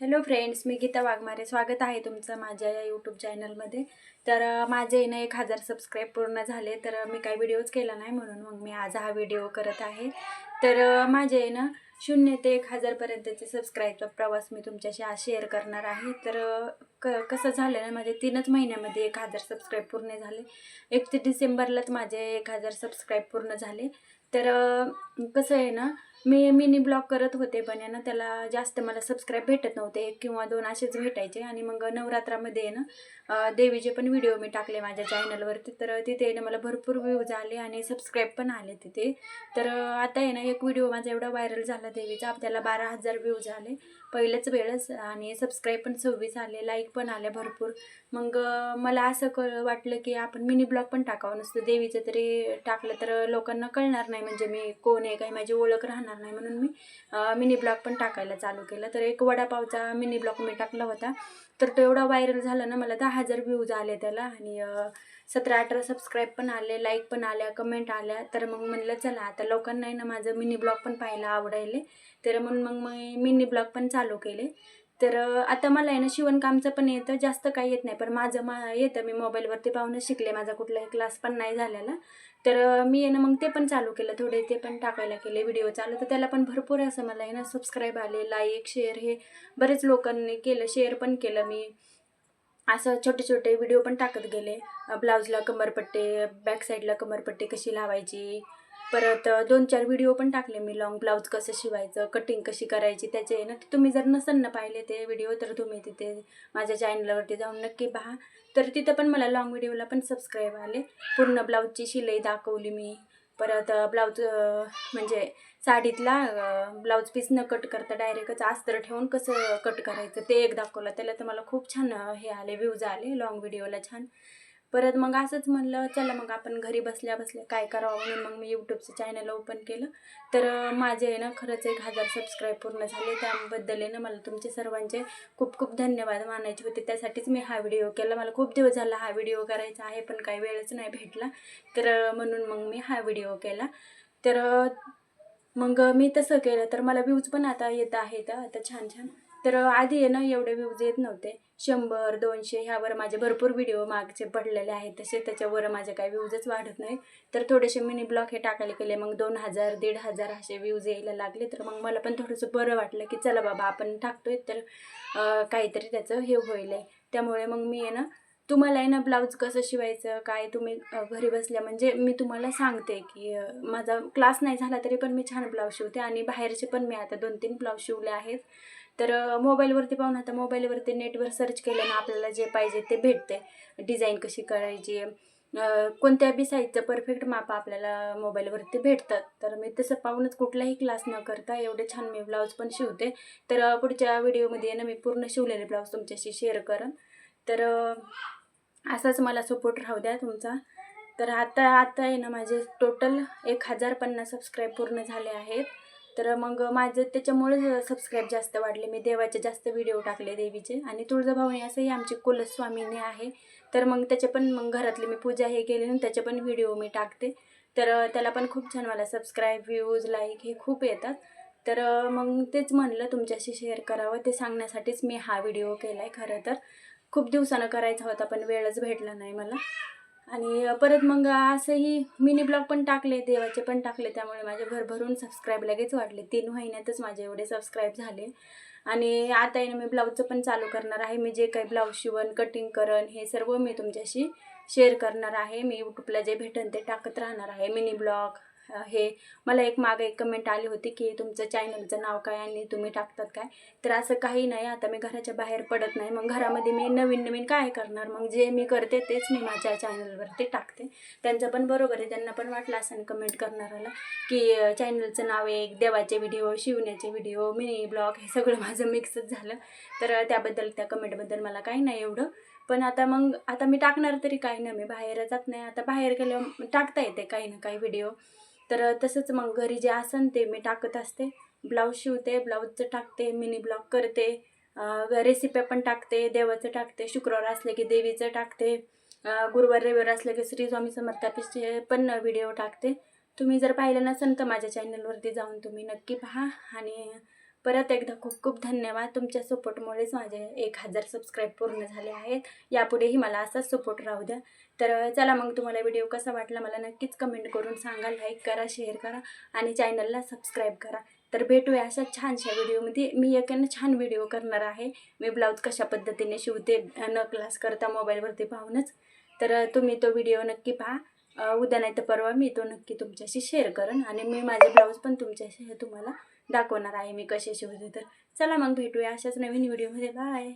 Hello friends मी गीता वाघमारे. स्वागत आहे तुमचं माझ्या या यूट्यूब चॅनलमध्ये तर माझे ना एक हजार सबस्क्राईब पूर्ण झाले. तर मी काही व्हिडिओज केला नाही म्हणून मग मी आज हा व्हिडिओ करत आहे. तर माझे ना शून्य ते एक हजारपर्यंतचे सबस्क्राईबचा प्रवास मी तुमच्याशी आज शेअर करणार आहे. तर क कसं झालं ना माझे तीनच महिन्यामध्ये एक हजार सबस्क्राईब पूर्ण झाले. एक ते डिसेंबरलाच माझे एक हजार सबस्क्राईब पूर्ण झाले. तर कसं आहे ना मी मिनी ब्लॉग करत होते पण आहे ना त्याला जास्त मला सबस्क्राईब भेटत नव्हते. एक किंवा दोन असेच भेटायचे. आणि मग नवरात्रामध्ये आहे ना देवीचे पण व्हिडिओ मी टाकले माझ्या चॅनलवरती तर तिथे ना मला भरपूर व्ह्यूज आले आणि सबस्क्राईब पण आले तिथे. तर आता आहे ना एक व्हिडिओ माझा एवढा व्हायरल झाला देवीचा त्याला बारा हजार व्ह्यूज आले पहिलंच वेळच आणि सबस्क्राईब पण सव्वीस आले लाईक पण आले भरपूर. मग मला असं कळ वाटलं की आपण मिनी ब्लॉग पण टाकावं. नसतं देवीचं तरी टाकलं तर लोकांना कळणार नाही म्हणजे मी कोण आहे काही माझी ओळख राहणार नाही म्हणून मी मिनी ब्लॉग पण टाकायला चालू केलं. तर एक वडापावचा मिनी ब्लॉग मी टाकला होता. तर तो एवढा व्हायरल झाला ना मला दहा हजार व्ह्यूज आले त्याला. आणि सतरा अठरा सबस्क्राईब पण आले लाईक पण आल्या कमेंट आल्या. तर मग म्हणलं चला आता लोकांना आहे ना माझं मिनी ब्लॉग पण पाहायला आवडायले तर म्हणून मग मी मिनी ब्लॉग पण चालू केले. तर आता मला आहे ना शिवणकामचं पण येतं जास्त काही येत नाही. पण माझं मा येतं मी मोबाईलवरती पाहूनच शिकले. माझा कुठलाही क्लास पण नाही झालेला. तर मी आहे ना मग ते पण चालू केलं. थोडे ते पण टाकायला केले व्हिडिओ चालू. तर त्याला पण भरपूर असं मला आहे ना सबस्क्राईब आले लाईक शेअर हे बरेच लोकांनी केलं शेअर पण केलं मी. असं छोटे छोटे व्हिडिओ पण टाकत गेले. ब्लाऊजला कमरपट्टे बॅक साईडला कमरपट्टी कशी लावायची? परत दोन चार व्हिडिओ पण टाकले मी. लॉंग ब्लाऊज कसं शिवायचं कटिंग कशी करायची त्याचे आहे ना. ते तुम्ही जर नसेल ना पाहिले ते व्हिडिओ तर तुम्ही तिथे माझ्या चॅनलवरती जाऊन नक्की पहा. तर तिथं पण मला लॉंग व्हिडिओला पण सबस्क्राईब आले. पूर्ण ब्लाऊजची शिलाई दाखवली मी. परत ब्लाऊज म्हणजे साडीतला ब्लाऊज पीस न कट करता डायरेक्टच अस्तर ठेवून कसं कट करायचं ते एक दाखवलं. त्याला तर मला खूप छान हे आले व्ह्यूज आले लॉंग व्हिडिओला छान. परत मग असंच म्हणलं चला मग आपण घरी बसल्या बसल्या काय करावं? म्हणून मग मी यूट्यूबचं चॅनल ओपन केलं. तर माझे आहे ना खरंच एक हजार सबस्क्राईब पूर्ण झाले. त्याबद्दल आहे ना मला तुमचे सर्वांचे खूप खूप धन्यवाद मानायचे होते. त्यासाठीच मी हा व्हिडिओ केला. मला खूप दिवस झाला हा व्हिडिओ करायचा आहे पण काही वेळच नाही भेटला. तर म्हणून मग मी हा व्हिडिओ केला. तर मग मी तसं केलं. तर मला व्ह्यूज पण आता येत आहेत. आता छान छान. तर आधी आहे ना एवढे व्ह्यूज येत नव्हते. शंभर दोनशे ह्यावर माझे भरपूर व्हिडिओ मागचे पडलेले आहेत. तसे त्याच्यावर माझे काही व्ह्यूजच वाढत नाही तर थोडेसे मिनी ब्लॉग हे टाकायला केले. मग दोन हजार दीड हजार असे व्ह्यूज यायला लागले. तर मग मला पण थोडंसं बरं वाटलं की चला बाबा आपण टाकतोय. तर काहीतरी त्याचं हे होईल आहे त्यामुळे मग मी आहे ना तुम्हाला आहे ना ब्लाऊज कसं शिवायचं काय तुम्ही घरी बसल्या म्हणजे मी तुम्हाला सांगते की माझा क्लास नाही झाला तरी पण मी छान ब्लाऊज शिवते. आणि बाहेरचे पण मी आता दोन तीन ब्लाऊज शिवले आहेत. तर मोबाईलवरती पाहून आता मोबाईलवरती नेटवर सर्च केलं ना आपल्याला जे पाहिजे ते भेटते डिझाईन कशी करायची कोणत्या बी साईजचं परफेक्ट माप आपल्याला मोबाईलवरती भेटतात. तर मी तसं पाहूनच कुठलाही क्लास न करता एवढे छान मी ब्लाऊज पण शिवते. तर पुढच्या व्हिडिओमध्ये ना मी पूर्ण शिवलेले ब्लाऊज तुमच्याशी शेअर करेन. तर असाच मला सपोर्ट राहू द्या तुमचा. तर आता आता आहे ना माझे टोटल एक हजार पन्नास सबस्क्राईब पूर्ण झाले आहेत. तर मग माझं त्याच्यामुळे सबस्क्राईब जास्त वाढले. मी देवाचे जास्त व्हिडिओ टाकले देवीचे. आणि तुळजाभवानी असंही आमची कुलस्वामीने आहे. तर मग त्याचे पण मग घरातली मी पूजा हे केली ना त्याचे पण व्हिडिओ मी टाकते. तर त्याला पण खूप छान मला सबस्क्राईब व्ह्यूज लाईक हे खूप येतात. तर मग तेच म्हणलं तुमच्याशी शेअर करावं. ते सांगण्यासाठीच मी हा व्हिडिओ केला आहे खरं तर. खूप दिवसानं करायचा होता पण वेळच भेटला नाही मला. आणि परत मग असंही मिनी ब्लॉग पण टाकले देवाचे पण टाकले त्यामुळे माझे भरभरून सबस्क्राईब लगेच वाढले. तीन महिन्यातच माझे एवढे सबस्क्राईब झाले. आणि आता येणं मी ब्लाऊजचं पण चालू करणार आहे. मी जे काही ब्लाऊज शिवण कटिंग करण हे सर्व मी तुमच्याशी शेअर करणार आहे. मी यूट्यूबला जे भेटन ते टाकत राहणार आहे. मिनी ब्लॉग हे मला एक मागे एक कमेंट आली होती की तुमचं चॅनलचं नाव काय आणि तुम्ही टाकतात काय? तर असं काही नाही. आता मी घराच्या बाहेर पडत नाही. मग घरामध्ये मी नवीन नवीन काय करणार? मग जे मी करते तेच मी माझ्या चॅनलवरती टाकते. त्यांचं पण बरोबर आहे. त्यांना पण वाटलं असं कमेंट करणाऱ्याला की चॅनलचं नाव एक देवाचे व्हिडिओ शिवण्याचे व्हिडिओ मिनी ब्लॉग हे सगळं माझं मिक्सच झालं. तर त्याबद्दल त्या कमेंटबद्दल मला काही नाही एवढं. पण आता मग आता मी टाकणार तरी काही नाही. मी बाहेर जात नाही. आता बाहेर गेल्यावर टाकता येते काही ना काही व्हिडिओ तर तसंच मग घरी जे असन ते मी टाकत असते. ब्लाऊज शिवते ब्लाऊजचं टाकते मिनी ब्लॉग करते रेसिप्या पण टाकते देवाचं टाकते शुक्रवार असले की देवीचं टाकते गुरुवार रविवार असले की श्री स्वामी समर्थाचे पण व्हिडिओ टाकते. तुम्ही जर पाहिलं नसेल तर माझ्या चॅनलवरती जाऊन तुम्ही नक्की पहा आणि परत एकदा खूप खूप धन्यवाद तुमच्या सपोर्टमुळेच माझे एक हजार सबस्क्राईब पूर्ण झाले आहेत. यापुढेही मला असाच सपोर्ट राहू द्या. तर चला मग तुम्हाला व्हिडिओ कसा वाटला मला नक्कीच कमेंट करून सांगा लाईक करा शेअर करा आणि चॅनलला सबस्क्राईब करा. तर भेटूया अशा छानशा व्हिडिओमध्ये मी एकानं छान व्हिडिओ करणार आहे. मी ब्लाऊज कशा पद्धतीने शिवते न क्लास करता मोबाईलवरती पाहूनच. तर तुम्ही तो व्हिडिओ नक्की पहा. उद्या नाही तर परवा मी तो नक्की तुमच्याशी शेअर करेन आणि मी माझे ब्लाऊज पण तुमच्याशी हे तुम्हाला दाखवणार आहे मी कसे शिवते तर. चला मग भेटूया अशाच नवीन व्हिडिओमध्ये. बाय.